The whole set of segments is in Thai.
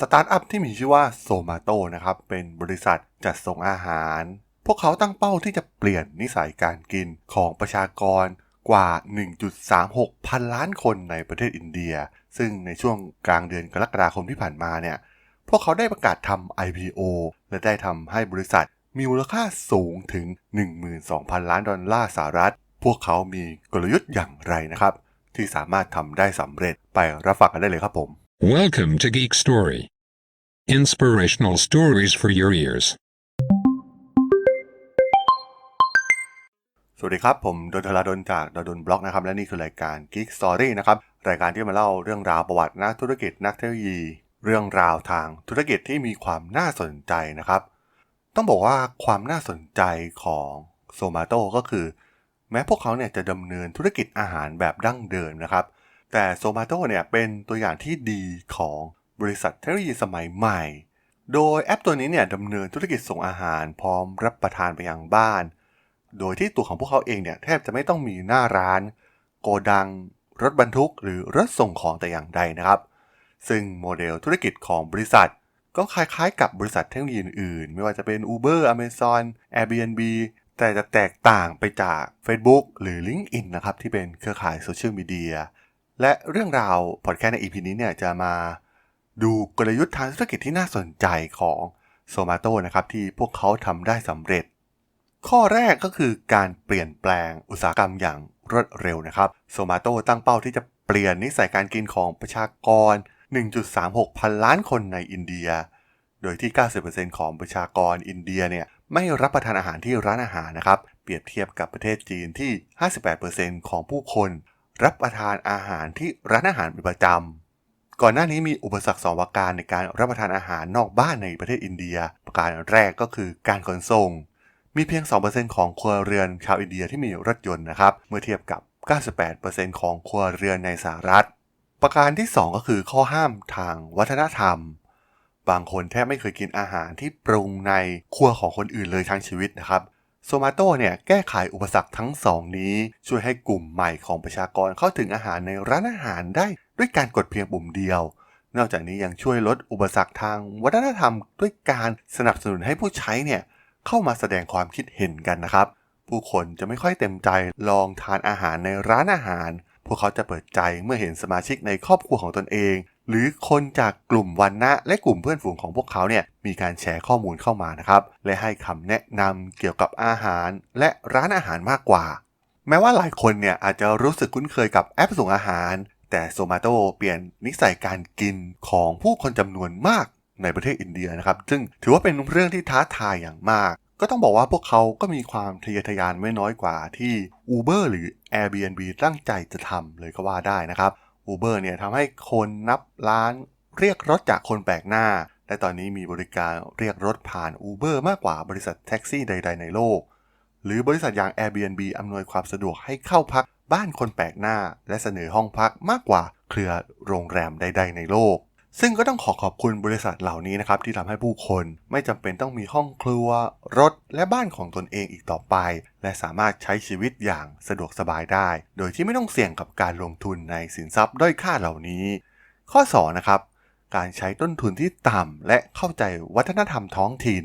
สตาร์ทอัพที่มีชื่อว่าโซมาโตนะครับ เป็นบริษัทจัดส่งอาหาร พวกเขาตั้งเป้าที่จะเปลี่ยนนิสัยการกินของประชากรกว่า 1.36 พันล้านคนในประเทศอินเดีย ซึ่งในช่วงกลางเดือนกรกฎาคมที่ผ่านมาเนี่ย พวกเขาได้ประกาศทำ IPO และได้ทำให้บริษัทมีมูลค่าสูงถึง 12,000 ล้านดอลลาร์สหรัฐ พวกเขามีกลยุทธ์อย่างไรนะครับ ที่สามารถทำได้สำเร็จไปรับฟังกันได้เลยครับผม Welcome to Geek Story. Inspirational stories for your ears. สวัสดีครับ ผมดนทราดนจากดนบล็อกนะครับ และนี่คือรายการ Geek Story นะครับ รายการที่มาเล่าเรื่องราวประวัตินักธุรกิจนักเทคโนโลยี เรื่องราวทางธุรกิจที่มีความน่าสนใจนะครับ ต้องบอกว่าความน่าสนใจของโซมาโตก็คือ แม้พวกเขาเนี่ยจะดำเนินธุรกิจอาหารแบบดั้งเดิมนะครับ แต่โซมาโตเนี่ยเป็นตัวอย่างที่ดีของบริษัทเทคโนโลยีสมัยใหม่ โดยแอปตัวนี้เนี่ยดำเนินธุรกิจส่งอาหารพร้อมรับประทานไปยังบ้าน โดยที่ตัวของพวกเขาเองเนี่ยแทบจะไม่ต้องมีหน้าร้าน โกดัง รถบรรทุก หรือรถส่งของแต่อย่างใดนะครับ ซึ่งโมเดลธุรกิจของบริษัท ก็คล้ายๆ กับบริษัทเทคโนโลยีอื่นๆไม่ว่าจะเป็น Uber Amazon Airbnb แต่จะแตกต่างไปจาก Facebook หรือ LinkedIn นะครับที่เป็นเครือข่ายโซเชียลมีเดีย และเรื่องราวพอดแคสต์ใน EP นี้เนี่ยจะมาดูกลยุทธ์ทางธุรกิจที่น่าสนใจของโซมาโตนะครับที่พวกเขาทำได้สำเร็จ ข้อแรกก็คือการเปลี่ยนแปลงอุตสาหกรรมอย่างรวดเร็วนะครับโซมาโตตั้งเป้าที่จะเปลี่ยนนิสัยการกินของประชากร 1.36 พันล้านคนในอินเดีย โดยที่ 90%ของประชากรอินเดียเนี่ยไม่รับประทานอาหารที่ร้านอาหารนะครับ เปรียบเทียบกับประเทศจีนที่ 58%ของผู้คน รับประทานอาหารที่ร้านอาหารเป็นประจำ ก่อนหน้านี้มีอุปสรรคสองประการในการรับประทานอาหารนอกบ้านในประเทศอินเดีย ประการแรกก็คือการขนส่ง มีเพียง 2%ของครัวเรือนชาวอินเดียที่มีรถยนต์นะครับ เมื่อเทียบกับ 98%ของครัวเรือนในสหรัฐ ประการที่ 2 ก็คือข้อห้ามทางวัฒนธรรม บางคนแทบไม่เคยกินอาหารที่ปรุงในครัวของคนอื่นเลยทั้งชีวิตนะครับ โซมาโตเนี่ยแก้ไขอุปสรรคทั้งสองนี้ ช่วยให้กลุ่มใหม่ของประชากรเข้าถึงอาหารในร้านอาหารได้ด้วยการกดเพียงปุ่มเดียว นอกจากนี้ยังช่วยลดอุปสรรคทางวัฒนธรรม ด้วยการสนับสนุนให้ผู้ใช้เนี่ยเข้ามาแสดงความคิดเห็นกันนะครับ ผู้คนจะไม่ค่อยเต็มใจลองทานอาหารในร้านอาหาร พวกเขาจะเปิดใจเมื่อเห็นสมาชิกในครอบครัวของตนเอง หรือคนจากกลุ่มวันนะและกลุ่มเพื่อนฝูงของพวกเขาเนี่ยมีการแชร์ข้อมูลเข้ามานะครับ และให้คำแนะนำเกี่ยวกับอาหารและร้านอาหารมากกว่า แม้ว่าหลายคนเนี่ยอาจจะรู้สึกคุ้นเคยกับแอปส่งอาหาร แต่โซมาโตเปลี่ยนนิสัยการกินของผู้คนจำนวนมากในประเทศอินเดียนะครับ ซึ่งถือว่าเป็นเรื่องที่ท้าทายอย่างมาก ก็ต้องบอกว่าพวกเขาก็มีความทะเยอทะยานไม่น้อยกว่าที่ Uber หรือ Airbnb ตั้งใจจะทำเลยก็ว่าได้นะครับ Uber เนี่ยทำให้คนนับล้านเรียกรถจากคนแปลกหน้า และตอนนี้มีบริการเรียกรถผ่าน Uber มากกว่าบริษัทแท็กซี่ใด ๆ ในโลก หรือบริษัทอย่าง Airbnb อำนวยความสะดวกให้เข้าพักบ้านคนแปลกหน้า และเสนอห้องพักมากกว่าเครือโรงแรมใด ๆ ในโลก ซึ่งก็ต้องขอขอบคุณบริษัทเหล่านี้นะครับที่ทำให้ผู้คนไม่จำเป็นต้องมีห้องครัว รถและบ้านของตนเองอีกต่อไป และสามารถใช้ชีวิตอย่างสะดวกสบายได้ โดยที่ไม่ต้องเสี่ยงกับการลงทุนในสินทรัพย์ด้อยค่าเหล่านี้ ข้อ2นะครับการใช้ต้นทุนที่ต่ำและเข้าใจวัฒนธรรมท้องถิ่น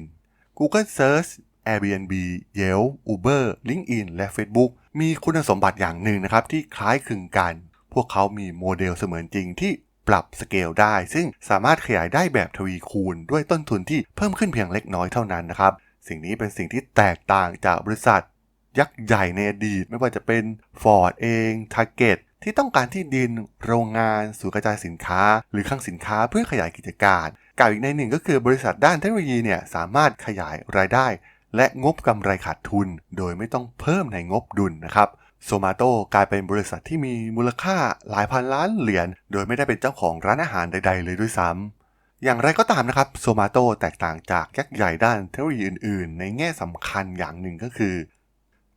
Google Search Airbnb Yelp Uber LinkedIn และ Facebook มีคุณสมบัติอย่างหนึ่งนะครับที่คล้ายคลึงกัน พวกเขามีโมเดลเสมือนจริงที่ ปรับสเกลได้ ซึ่งสามารถขยายได้แบบทวีคูณ ด้วยต้นทุนที่เพิ่มขึ้นเพียงเล็กน้อยเท่านั้นนะครับ สิ่งนี้เป็นสิ่งที่แตกต่างจากบริษัท ยักษ์ใหญ่ในอดีต ไม่ว่าจะเป็น Ford เอง Target ที่ต้องการที่ดิน โรงงานศูนย์กระจายสินค้า หรือคลังสินค้าเพื่อขยายกิจการกล่าวอีกในหนึ่งก็คือบริษัทด้านเทคโนโลยีเนี่ยสามารถขยายรายได้ และงบกำไรขาดทุน โดยไม่ต้องเพิ่มในงบดุลนะครับ โซมาโตกลายเป็นบริษัทที่มีมูลค่าหลายพันล้านเหรียญโดยไม่ได้เป็นเจ้าของร้านอาหารใด ๆ เลยด้วยซ้ำอย่างไรก็ตามนะครับโซมาโตแตกต่างจากยักษ์ใหญ่ด้านเทคโนโลยีอื่น ๆ ในแง่สำคัญอย่างหนึ่งก็คือ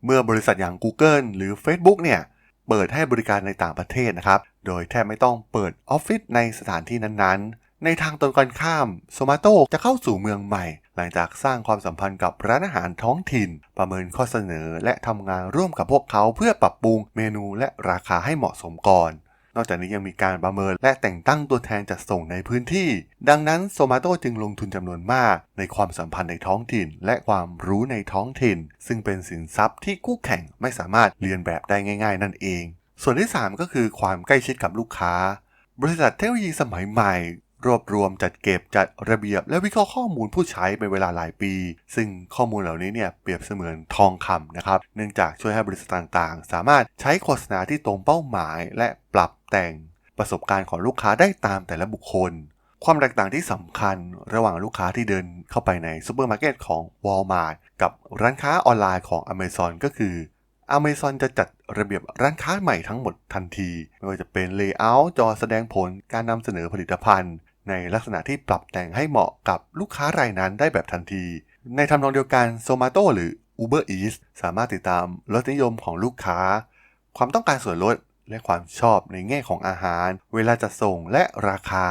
เมื่อบริษัทอย่าง Google หรือ Facebook เนี่ยเปิดให้บริการในต่างประเทศนะครับ โดยแทบไม่ต้องเปิดออฟฟิศในสถานที่นั้นๆ ในทางตรงกันข้ามโซมาโตจะเข้าสู่เมืองใหม่ หลังจากสร้างความสัมพันธ์กับร้านอาหารท้องถิ่น ประเมินข้อเสนอและทำงานร่วมกับพวกเขาเพื่อปรับปรุงเมนูและราคาให้เหมาะสมก่อนนอกจากนี้ยังมีการประเมินและแต่งตั้งตัวแทนจัดส่งในพื้นที่ ดังนั้นโซมาโตจึงลงทุนจำนวนมาก ในความสัมพันธ์ในท้องถิ่น และความรู้ในท้องถิ่น ซึ่งเป็นสินทรัพย์ที่คู่แข่งไม่สามารถเรียนแบบได้ง่าย ๆ นั่นเอง ส่วนที่ 3 ก็คือความใกล้ชิดกับลูกค้า บริษัทเทคโนโลยีสมัยใหม่ รวบรวมจัดเก็บจัดระเบียบ และวิเคราะห์ข้อมูลผู้ใช้เป็นเวลาหลายปี ซึ่งข้อมูลเหล่านี้เนี่ยเปรียบเสมือนทองคำนะครับ เนื่องจากช่วยให้บริษัทต่างๆ สามารถใช้โฆษณาที่ตรงเป้าหมาย และปรับแต่งประสบการณ์ของลูกค้าได้ตามแต่ละบุคคล ความแตกต่างที่สำคัญระหว่างลูกค้าที่เดินเข้าไปในซูเปอร์มาร์เก็ตของ Walmart กับร้านค้าออนไลน์ของ Amazon ก็คือ Amazon จะจัดระเบียบร้านค้าใหม่ทั้งหมดทันที ไม่ว่าจะเป็น Layout จอแสดงผลการนำเสนอผลิตภัณฑ์ ในลักษณะที่ปรับแต่งให้เหมาะกับลูกค้ารายนั้นได้แบบทันที ในทำนองเดียวกัน Zomato หรือ Uber Eats สามารถติดตามรสนิยมของลูกค้า ความต้องการส่วนลดและความชอบในแง่ของอาหาร เวลาจะส่งและราคา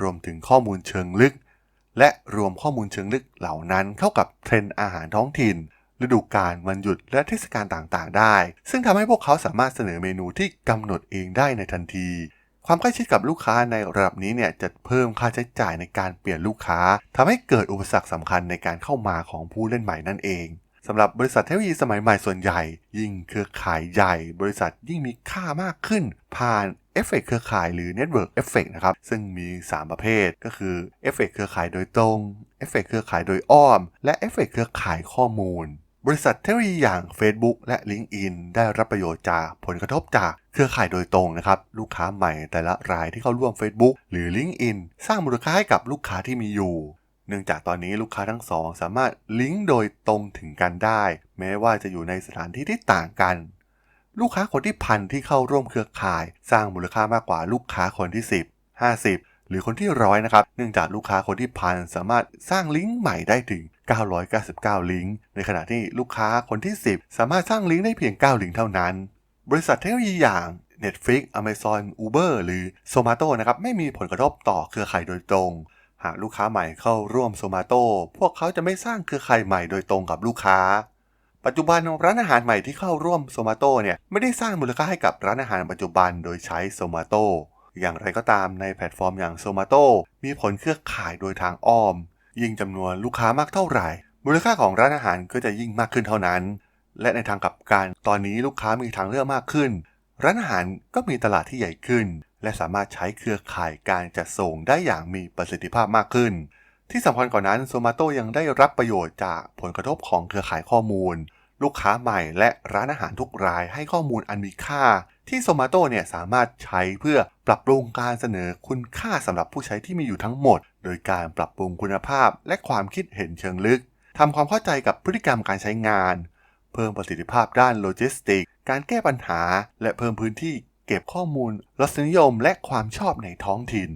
รวมถึงข้อมูลเชิงลึก และรวมข้อมูลเชิงลึกเหล่านั้นเข้ากับเทรนด์อาหารท้องถิ่น ฤดูกาลวันหยุดและเทศกาลต่างๆ ได้ ซึ่งทำให้พวกเขาสามารถเสนอเมนูที่กำหนดเองได้ในทันที ความใกล้ชิดกับลูกค้าในระดับนี้เนี่ยจะเพิ่มค่าใช้จ่ายในการเปลี่ยนลูกค้าทำให้เกิดอุปสรรคสำคัญในการเข้ามาของผู้เล่นใหม่นั่นเองสำหรับบริษัทเทคโนโลยีสมัยใหม่ส่วนใหญ่ ยิ่งเครือข่ายใหญ่ บริษัทยิ่งมีค่ามากขึ้น ผ่านเอฟเฟกเครือข่ายหรือ Network Effect นะครับ ซึ่งมี 3 ประเภทก็คือเอฟเฟกเครือข่ายโดยตรงเอฟเฟกเครือข่ายโดยอ้อม และเอฟเฟกเครือข่ายข้อมูล บริษัทเทคโนโลยีอย่าง Facebook และ LinkedIn ได้รับประโยชน์จากผลกระทบจากเครือข่ายโดยตรงนะครับ ลูกค้าใหม่แต่ละรายที่เข้าร่วม Facebook หรือ LinkedIn สร้างมูลค่าให้กับลูกค้าที่มีอยู่ เนื่องจากตอนนี้ลูกค้าทั้งสองสามารถลิงก์โดยตรงถึงกันได้ แม้ว่าจะอยู่ในสถานที่ที่ต่างกัน ลูกค้าคนที่พันที่เข้าร่วมเครือข่าย สร้างมูลค่ามากกว่าลูกค้าคนที่ 10 50 หรือคนที่ร้อยนะครับ เนื่องจากลูกค้าคนที่พันสามารถสร้างลิงก์ใหม่ได้ถึง 999 ลิงก์ ในขณะที่ลูกค้าคนที่ 10 สามารถสร้างลิงก์ได้เพียง 9 ลิงก์เท่านั้น บริษัทเทคโนโลยีอย่าง Netflix Amazon Uber หรือ Zomato นะครับไม่มีผลกระทบต่อเครือข่ายโดยตรง หากลูกค้าใหม่เข้าร่วม Zomato พวกเขาจะไม่สร้างเครือข่ายใหม่โดยตรงกับลูกค้า ปัจจุบันร้านอาหารใหม่ที่เข้าร่วม Zomato เนี่ยไม่ได้สร้างมูลค่าให้กับร้านอาหารปัจจุบันโดยใช้ Zomato อย่างไรก็ตามในแพลตฟอร์มอย่าง Zomato มีผลเครือข่ายโดยทางอ้อม ยิ่งจำนวนลูกค้ามากเท่าไหร่ มูลค่าของร้านอาหารก็จะยิ่งมากขึ้นเท่านั้น และในทางกลับกันตอนนี้ลูกค้ามีทางเลือกมากขึ้น ร้านอาหารก็มีตลาดที่ใหญ่ขึ้น และสามารถใช้เครือข่ายการจัดส่งได้อย่างมีประสิทธิภาพมากขึ้น ที่สำคัญกว่านั้นโซมาโตยังได้รับประโยชน์จากผลกระทบของเครือข่ายข้อมูล ลูกค้าใหม่และร้านอาหารทุกรายให้ข้อมูลอันมีค่า ที่โซมาโตเนี่ยสามารถใช้เพื่อปรับปรุงการเสนอคุณค่าสำหรับผู้ใช้ที่มีอยู่ทั้งหมด โดยการปรับปรุงคุณภาพและความคิดเห็นเชิงลึกทำความเข้าใจกับพฤติกรรมการใช้งาน เพิ่มประสิทธิภาพด้านโลจิสติก การแก้ปัญหา และเพิ่มพื้นที่เก็บข้อมูลรสนิยม และความชอบในท้องถิ่น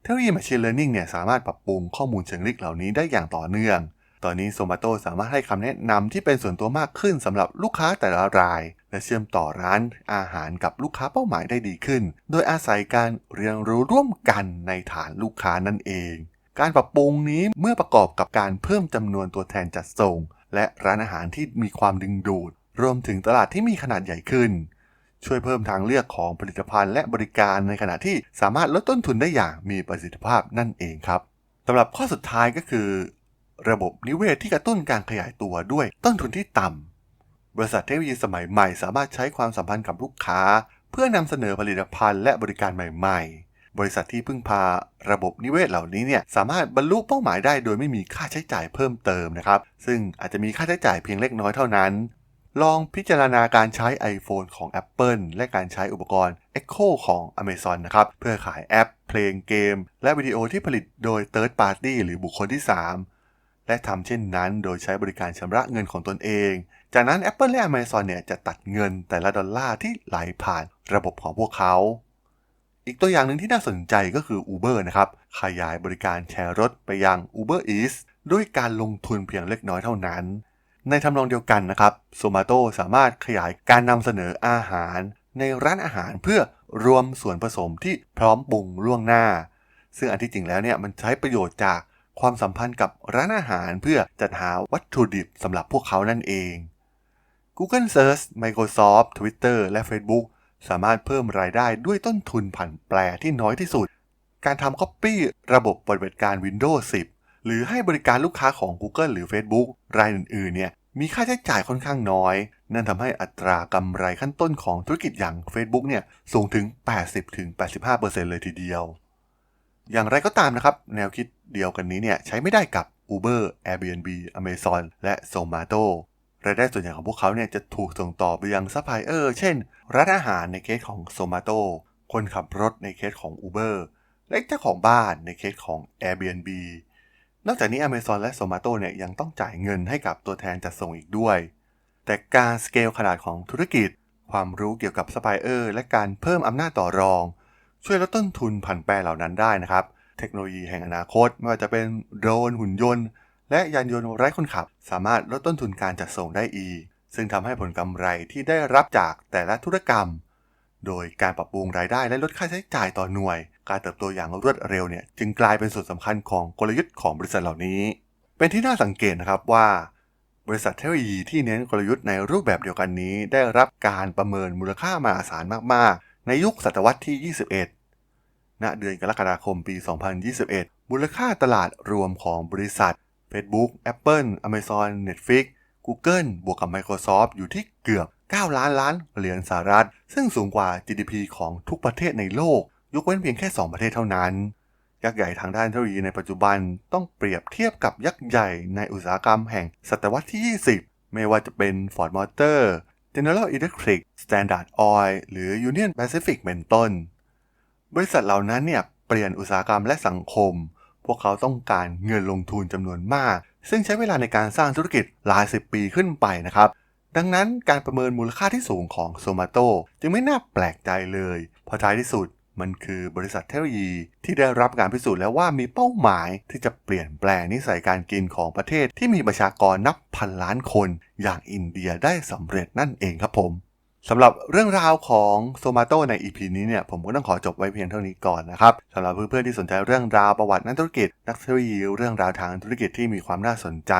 เทคโนโลยี Machine Learning เนี่ยสามารถปรับปรุงข้อมูลเชิงลึกเหล่านี้ได้อย่างต่อเนื่อง ตอนนี้ Zomato สามารถให้คำแนะนำที่เป็นส่วนตัวมากขึ้นสำหรับลูกค้าแต่ละราย และเชื่อมต่อร้านอาหารกับลูกค้าเป้าหมายได้ดีขึ้น โดยอาศัยการเรียนรู้ร่วมกันในฐานลูกค้านั่นเอง การปรับปรุงนี้เมื่อประกอบกับการเพิ่มจำนวนตัวแทนจัดส่ง และร้านอาหารที่มีความดึงดูด รวมถึงตลาดที่มีขนาดใหญ่ขึ้น ช่วยเพิ่มทางเลือกของผลิตภัณฑ์และบริการในขณะที่สามารถลดต้นทุนได้อย่างมีประสิทธิภาพนั่นเองครับสำหรับข้อสุดท้ายก็คือ ระบบนิเวศที่กระตุ้นการขยายตัวด้วยต้นทุนที่ต่ำ บริษัทเทคโนโลยีสมัยใหม่สามารถใช้ความสัมพันธ์กับลูกค้า เพื่อนำเสนอผลิตภัณฑ์และบริการใหม่ๆ บริษัทที่พึ่งพาระบบนิเวศเหล่านี้เนี่ยสามารถบรรลุเป้าหมายได้โดยไม่มีค่าใช้จ่ายเพิ่มเติมนะครับ ซึ่งอาจจะมีค่าใช้จ่ายเพียงเล็กน้อยเท่านั้น ลองพิจารณาการใช้ iPhone ของ Apple และการใช้อุปกรณ์ Echo ของ Amazon นะครับเพื่อขายแอป เพลงเกม และวิดีโอที่ผลิตโดย Third Party หรือบุคคลที่ 3 และทำเช่นนั้นโดยใช้บริการชำระเงินของตนเอง จากนั้น Apple และ Amazon เนี่ยจะตัดเงินแต่ละดอลลาร์ที่ไหลผ่านระบบของพวกเขา อีกตัวอย่างหนึ่งที่น่าสนใจก็คือ Uber นะครับ ขยายบริการแชร์รถไปยัง Uber Eats ด้วยการลงทุนเพียงเล็กน้อยเท่านั้น ในทำนองเดียวกันนะครับ Zomato สามารถขยายการนำเสนออาหาร ในร้านอาหารเพื่อรวมส่วนผสมที่พร้อมปรุงล่วงหน้า ซึ่งอันที่จริงแล้วเนี่ยมันใช้ประโยชน์จาก ความสัมพันธ์กับร้านอาหารเพื่อจัดหาวัตถุดิบสำหรับพวกเขานั่นเอง Google Search Microsoft Twitter และ Facebook สามารถเพิ่มรายได้ด้วยต้นทุนผันแปรที่น้อยที่สุด การทำ Copy ระบบปฏิบัติการ Windows 10 หรือให้บริการลูกค้าของ Google หรือ Facebook รายอื่นๆ เนี่ยมีค่าใช้จ่ายค่อนข้างน้อย นั่นทำให้อัตรากำไรขั้นต้นของธุรกิจอย่าง Facebook เนี่ยสูงถึง 80-85%เลยทีเดียว อย่างไรก็ตามนะครับ แนวคิดเดียวกันนี้เนี่ยใช้ไม่ได้กับ Uber, Airbnb, Amazon และ Zomato รายได้ส่วนใหญ่ของพวกเขาเนี่ยจะถูกส่งต่อไปยังซัพพลายเออร์เช่นร้านอาหารในเคสของ Zomato คนขับรถในเคสของ Uber และเจ้าของบ้านในเคสของ Airbnb นอกจากนี้ Amazon และ Zomato เนี่ยยังต้องจ่ายเงินให้กับตัวแทนจัดส่งอีกด้วย แต่การสเกลขนาดของธุรกิจ ความรู้เกี่ยวกับซัพพลายเออร์และการเพิ่มอำนาจต่อรอง ช่วยลดต้นทุนผันแปรเหล่านั้นได้นะครับ เทคโนโลยีแห่งอนาคต ไม่ว่าจะเป็นโดรนหุ่นยนต์ และยานยนต์ไร้คนขับ สามารถลดต้นทุนการจัดส่งได้อีก ซึ่งทำให้ผลกำไรที่ได้รับจากแต่ละธุรกรรม โดยการปรับปรุงรายได้และลดค่าใช้จ่ายต่อหน่วย การเติบโตอย่างรวดเร็วเนี่ยจึงกลายเป็นส่วนสำคัญของกลยุทธ์ของบริษัทเหล่านี้ เป็นที่น่าสังเกตนะครับว่าบริษัทเทคโนโลยีที่เน้นกลยุทธ์ในรูปแบบเดียวกันนี้ ได้รับการประเมินมูลค่ามหาศาลมาก ๆ ในยุคศตวรรษที่ 21 ณ เดือนกรกฎาคมปี 2021 มูลค่าตลาดรวมของบริษัท Facebook Apple Amazon Netflix Google บวกกับ Microsoft อยู่ที่เกือบ 9 ล้านล้านเหรียญสหรัฐ ซึ่งสูงกว่า GDP ของทุกประเทศในโลก ยกเว้นเพียงแค่ 2 ประเทศเท่านั้น ยักษ์ใหญ่ทางด้านเทคโนโลยีในปัจจุบันต้องเปรียบเทียบกับยักษ์ใหญ่ในอุตสาหกรรมแห่งศตวรรษที่ 20 ไม่ว่าจะเป็น Ford Motor General Electric Standard Oil หรือ Union Pacific เป็นต้น บริษัทเหล่านั้นเนี่ยเปลี่ยนอุตสาหกรรมและสังคม พวกเขาต้องการเงินลงทุนจำนวนมาก ซึ่งใช้เวลาในการสร้างธุรกิจหลายสิบปีขึ้นไปนะครับ ดังนั้นการประเมินมูลค่าที่สูงของโซมาโตจึงไม่น่าแปลกใจเลย เพราะท้ายที่สุด มันคือบริษัทเทคโนโลยีที่ได้รับการพิสูจน์แล้วว่ามีเป้าหมายที่จะเปลี่ยนแปลงนิสัยการกินของประเทศที่มีประชากรนับพันล้านคน อย่างอินเดียได้สำเร็จนั่นเองครับผมสำหรับเรื่องราวของโซมาโตใน EP นี้เนี่ยผมก็ต้องขอจบไว้เพียงเท่านี้ก่อนนะครับสำหรับเพื่อนๆที่สนใจเรื่องราวประวัตินักธุรกิจ นักเทคโนโลยีเรื่องราวทางธุรกิจที่มีความน่าสนใจ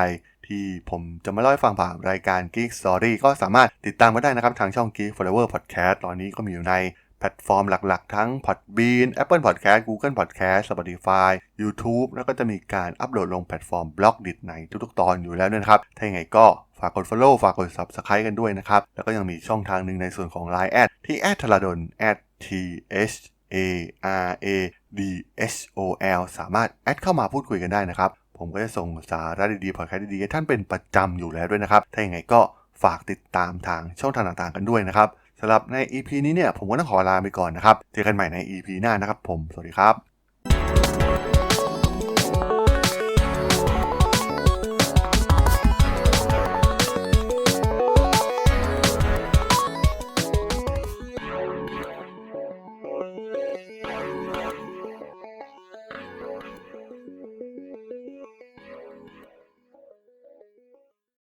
ที่ผมจะมาเล่าให้ฟังผ่านรายการ Geek Story ก็สามารถติดตามมาได้นะครับทางช่อง Geek Flower Podcast ตอนนี้ก็มีอยู่ใน แพลตฟอร์มหลักๆ ทั้ง Podbean Apple Podcast Google Podcast Spotify YouTube แล้วก็จะมีการอัปโหลดลงแพลตฟอร์มบล็อกดิในทุกๆ ตอนอยู่แล้วนะครับถ้าอย่างไรก็ฝากกด Follow ฝากกด Subscribe กันด้วยนะครับ แล้วก็ยังมีช่องทางหนึ่งในส่วนของ Line แอดที่แอดทรดน t h a r a d h o l สามารถแอดเข้ามาพูดคุยกันได้นะครับ ผมก็จะส่งสาระดีๆพอดแคสต์ดีๆให้ท่านเป็นประจำอยู่แล้วด้วยนะครับ ถ้าอย่างไรก็ฝากติดตามทางช่องทางต่างๆกันด้วยนะครับ สำหรับใน EP นี้เนี่ยผมก็ต้องขอลาไปก่อนนะครับ เจอกันใหม่ใน EP หน้านะครับผม สวัสดีครับ